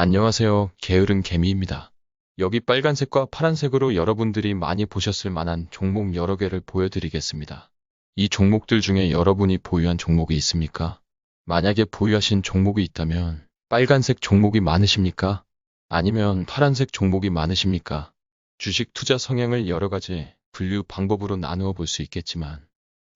안녕하세요. 게으른 개미입니다. 여기 빨간색과 파란색으로 여러분들이 많이 보셨을 만한 종목 여러 개를 보여드리겠습니다. 이 종목들 중에 여러분이 보유한 종목이 있습니까? 만약에 보유하신 종목이 있다면 빨간색 종목이 많으십니까? 아니면 파란색 종목이 많으십니까? 주식 투자 성향을 여러 가지 분류 방법으로 나누어 볼 수 있겠지만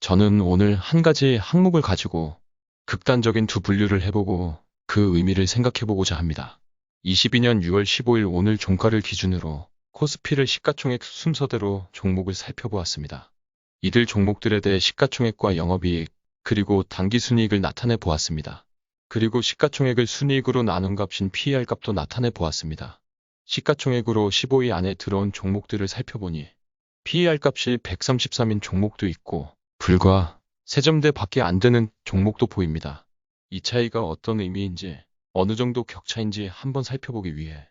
저는 오늘 한 가지 항목을 가지고 극단적인 두 분류를 해보고 그 의미를 생각해보고자 합니다. 22년 6월 15일 오늘 종가를 기준으로 코스피를 시가총액 순서대로 종목을 살펴보았습니다. 이들 종목들에 대해 시가총액과 영업이익, 그리고 단기순이익을 나타내 보았습니다. 그리고 시가총액을 순이익으로 나눈 값인 PER 값도 나타내 보았습니다. 시가총액으로 15위 안에 들어온 종목들을 살펴보니 PER 값이 133인 종목도 있고 불과 3점대 밖에 안 되는 종목도 보입니다. 이 차이가 어떤 의미인지 어느 정도 격차인지 한번 살펴보기 위해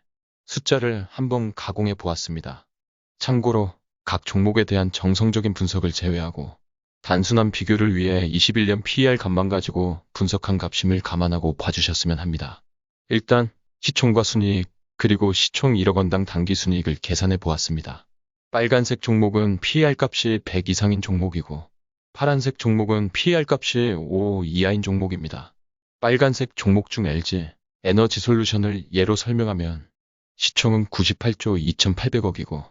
숫자를 한번 가공해 보았습니다. 참고로 각 종목에 대한 정성적인 분석을 제외하고 단순한 비교를 위해 21년 PER 값만 가지고 분석한 값임을 감안하고 봐주셨으면 합니다. 일단 시총과 순이익 그리고 시총 1억 원당 단기 순이익을 계산해 보았습니다. 빨간색 종목은 PER 값이 100 이상인 종목이고 파란색 종목은 PER 값이 5 이하인 종목입니다. 빨간색 종목 중 LG 에너지 솔루션을 예로 설명하면 시총은 98조 2,800억이고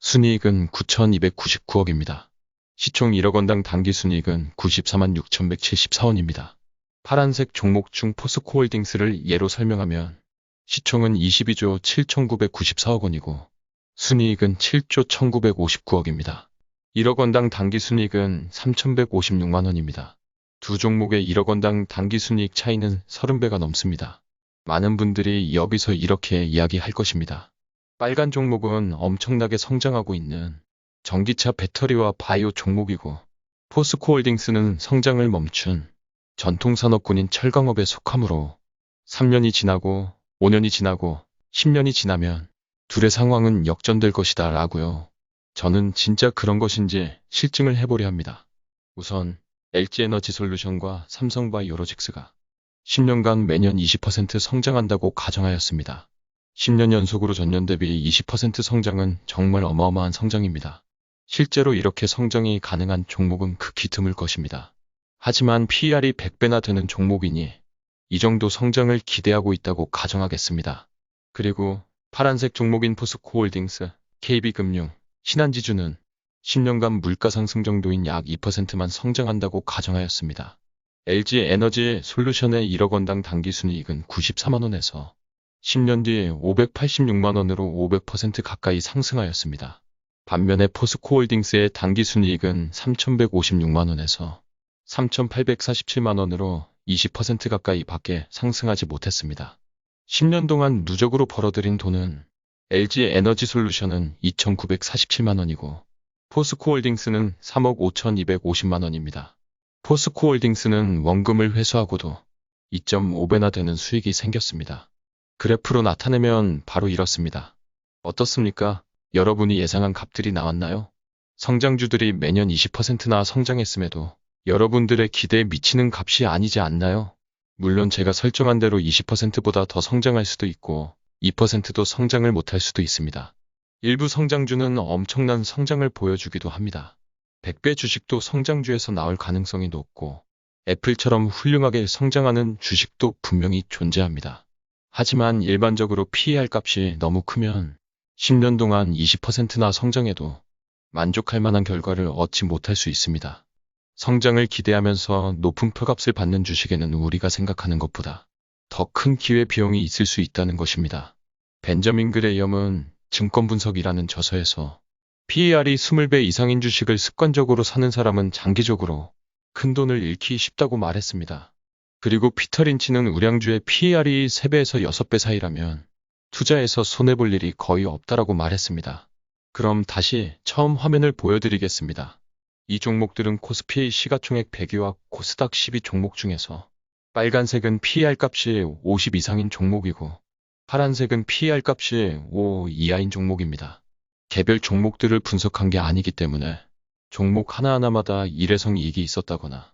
순이익은 9,299억입니다. 시총 1억 원당 단기 순이익은 94만 6,174원입니다. 파란색 종목 중 포스코홀딩스를 예로 설명하면 시총은 22조 7,994억 원이고 순이익은 7조 1,959억입니다. 1억 원당 단기 순이익은 3,156만 원입니다. 두 종목의 1억 원당 단기 순이익 차이는 30배가 넘습니다. 많은 분들이 여기서 이렇게 이야기할 것입니다. 빨간 종목은 엄청나게 성장하고 있는 전기차 배터리와 바이오 종목이고 포스코홀딩스는 성장을 멈춘 전통산업군인 철강업에 속하므로 3년이 지나고 5년이 지나고 10년이 지나면 둘의 상황은 역전될 것이다 라고요. 저는 진짜 그런 것인지 실증을 해보려 합니다. 우선 LG에너지 솔루션과 삼성바이오로직스가 10년간 매년 20% 성장한다고 가정하였습니다. 10년 연속으로 전년 대비 20% 성장은 정말 어마어마한 성장입니다. 실제로 이렇게 성장이 가능한 종목은 극히 드물 것입니다. 하지만 PER이 100배나 되는 종목이니 이 정도 성장을 기대하고 있다고 가정하겠습니다. 그리고 파란색 종목인 포스코홀딩스, KB금융, 신한지주는 10년간 물가 상승 정도인 약 2%만 성장한다고 가정하였습니다. LG 에너지 솔루션의 1억 원당 단기 순이익은 94만 원에서 10년 뒤 586만 원으로 500% 가까이 상승하였습니다. 반면에 포스코홀딩스의 단기 순이익은 3,156만 원에서 3,847만 원으로 20% 가까이 밖에 상승하지 못했습니다. 10년 동안 누적으로 벌어들인 돈은 LG 에너지 솔루션은 2,947만 원이고 포스코홀딩스는 3억 5,250만 원입니다. 포스코홀딩스는 원금을 회수하고도 2.5배나 되는 수익이 생겼습니다. 그래프로 나타내면 바로 이렇습니다. 어떻습니까? 여러분이 예상한 값들이 나왔나요? 성장주들이 매년 20%나 성장했음에도 여러분들의 기대에 미치는 값이 아니지 않나요? 물론 제가 설정한 대로 20%보다 더 성장할 수도 있고 2%도 성장을 못할 수도 있습니다. 일부 성장주는 엄청난 성장을 보여주기도 합니다. 100배 주식도 성장주에서 나올 가능성이 높고 애플처럼 훌륭하게 성장하는 주식도 분명히 존재합니다. 하지만 일반적으로 PER 값이 너무 크면 10년 동안 20%나 성장해도 만족할 만한 결과를 얻지 못할 수 있습니다. 성장을 기대하면서 높은 표값을 받는 주식에는 우리가 생각하는 것보다 더 큰 기회 비용이 있을 수 있다는 것입니다. 벤저민 그레이엄은 증권 분석이라는 저서에서 PER이 20배 이상인 주식을 습관적으로 사는 사람은 장기적으로 큰 돈을 잃기 쉽다고 말했습니다. 그리고 피터 린치는 우량주의 PER이 3배에서 6배 사이라면 투자에서 손해볼 일이 거의 없다라고 말했습니다. 그럼 다시 처음 화면을 보여드리겠습니다. 이 종목들은 코스피 시가총액 100위와 코스닥 10위 종목 중에서 빨간색은 PER 값이 50 이상인 종목이고 파란색은 PER 값이 5 이하인 종목입니다. 개별 종목들을 분석한 게 아니기 때문에 종목 하나하나마다 일회성 이익이 있었다거나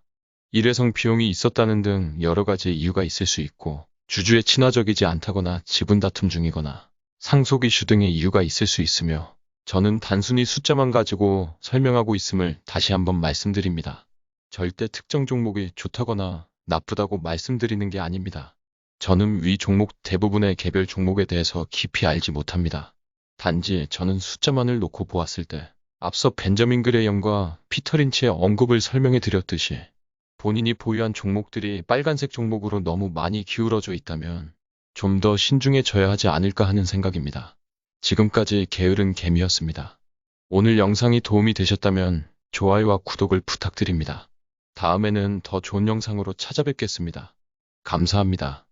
일회성 비용이 있었다는 등 여러 가지 이유가 있을 수 있고 주주에 친화적이지 않다거나 지분 다툼 중이거나 상속 이슈 등의 이유가 있을 수 있으며 저는 단순히 숫자만 가지고 설명하고 있음을 다시 한번 말씀드립니다. 절대 특정 종목이 좋다거나 나쁘다고 말씀드리는 게 아닙니다. 저는 위 종목 대부분의 개별 종목에 대해서 깊이 알지 못합니다. 단지 저는 숫자만을 놓고 보았을 때 앞서 벤저민 그레이엄과 피터 린치의 언급을 설명해 드렸듯이 본인이 보유한 종목들이 빨간색 종목으로 너무 많이 기울어져 있다면 좀 더 신중해져야 하지 않을까 하는 생각입니다. 지금까지 게으른 개미였습니다. 오늘 영상이 도움이 되셨다면 좋아요와 구독을 부탁드립니다. 다음에는 더 좋은 영상으로 찾아뵙겠습니다. 감사합니다.